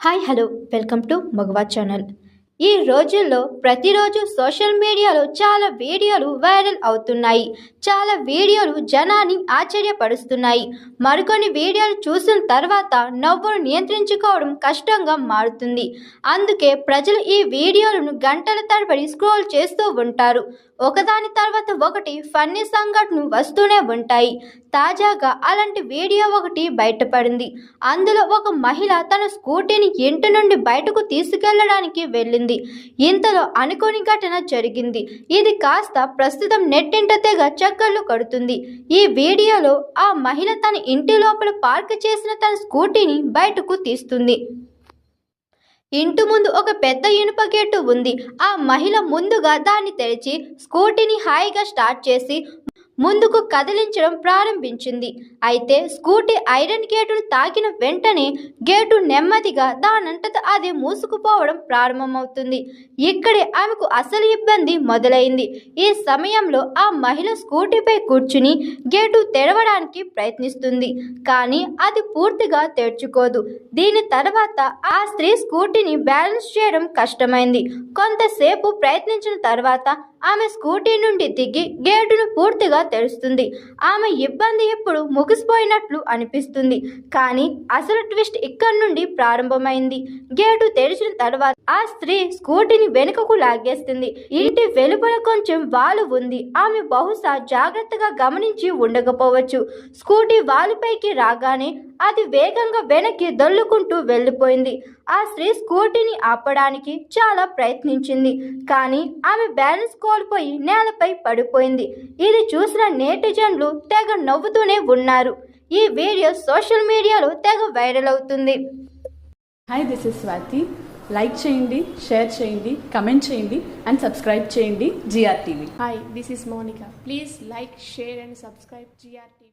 Hi hello welcome to Magava channel ఈ రోజుల్లో ప్రతిరోజు సోషల్ మీడియాలో చాలా వీడియోలు వైరల్ అవుతున్నాయి. చాలా వీడియోలు జనాన్ని ఆశ్చర్యపరుస్తున్నాయి. మరికొన్ని వీడియోలు చూసిన తర్వాత నవ్వును నియంత్రించుకోవడం కష్టంగా మారుతుంది. అందుకే ప్రజలు ఈ వీడియోలను గంటల తరబడి స్క్రోల్ చేస్తూ ఉంటారు. ఒకదాని తర్వాత ఒకటి ఫన్నీ సంఘటనలు వస్తూనే ఉంటాయి. తాజాగా అలాంటి వీడియో ఒకటి బయటపడింది. అందులో ఒక మహిళ తన స్కూటీని ఇంటి నుండి బయటకు తీసుకెళ్ళడానికి వెళ్ళింది. ఇంతలో అనుకోని ఘటన జరిగింది. ఇది కాస్త ప్రస్తుతం నెట్టింట తెగ చక్కర్లు కడుతుంది. ఈ వీడియోలో ఆ మహిళ తన ఇంటి లోపల పార్క్ చేసిన తన స్కూటీని బయటకు తీస్తుంది. ఇంటి ముందు ఒక పెద్ద ఇనుప గేటు ఉంది. ఆ మహిళ ముందుగా దాన్ని తెరిచి స్కూటీని హాయిగా స్టార్ట్ చేసి ముందుకు కదిలించడం ప్రారంభించింది. అయితే స్కూటీ ఐరన్ గేటును తాకిన వెంటనే గేటు నెమ్మదిగా దానంతట అదే మూసుకుపోవడం ప్రారంభమవుతుంది. ఇక్కడే ఆమెకు అసలు ఇబ్బంది మొదలైంది. ఈ సమయంలో ఆ మహిళ స్కూటీపై కూర్చుని గేటు తెరవడానికి ప్రయత్నిస్తుంది. కానీ అది పూర్తిగా తెరుచుకోదు. దీని తర్వాత ఆ స్త్రీ స్కూటీని బ్యాలెన్స్ చేయడం కష్టమైంది. కొంతసేపు ప్రయత్నించిన తర్వాత ఆమె స్కూటీ నుండి దిగి గేటును పూర్తిగా తెలుస్తుంది. ఆమె ఇబ్బంది ఎప్పుడు ముగిసిపోయినట్లు అనిపిస్తుంది. కానీ అసలు ట్విస్ట్ ఇక్కడి నుండి ప్రారంభమైంది. గేటు తెరిచిన తర్వాత ఆ స్త్రీ స్కూటీని వెనుకకు లాగేస్తుంది. ఇంటి వెలుపల కొంచెం వాలు ఉంది. ఆమె బహుశా జాగ్రత్తగా గమనించి ఉండకపోవచ్చు. స్కూటీ వాలుపైకి రాగానే అది వేగంగా వెనక్కి దొల్లుకుంటూ వెళ్ళిపోయింది. ఆ స్త్రీ స్కూటీని ఆపడానికి చాలా ప్రయత్నించింది. కానీ ఆమె బ్యాలెన్స్ కోల్పోయి నేలపై పడిపోయింది. ఇది చూసిన నేటిజన్లు తెగ నవ్వుతూనే ఉన్నారు. ఈ వీడియో సోషల్ మీడియాలో తెగ వైరల్ అవుతుంది. Hi this is Swathi like చేయండి షేర్ చేయండి కమెంట్ చేయండి అండ్ సబ్స్క్రైబ్ చేయండి GR TV Hi, this is Monica. Please like, share, and subscribe GRT.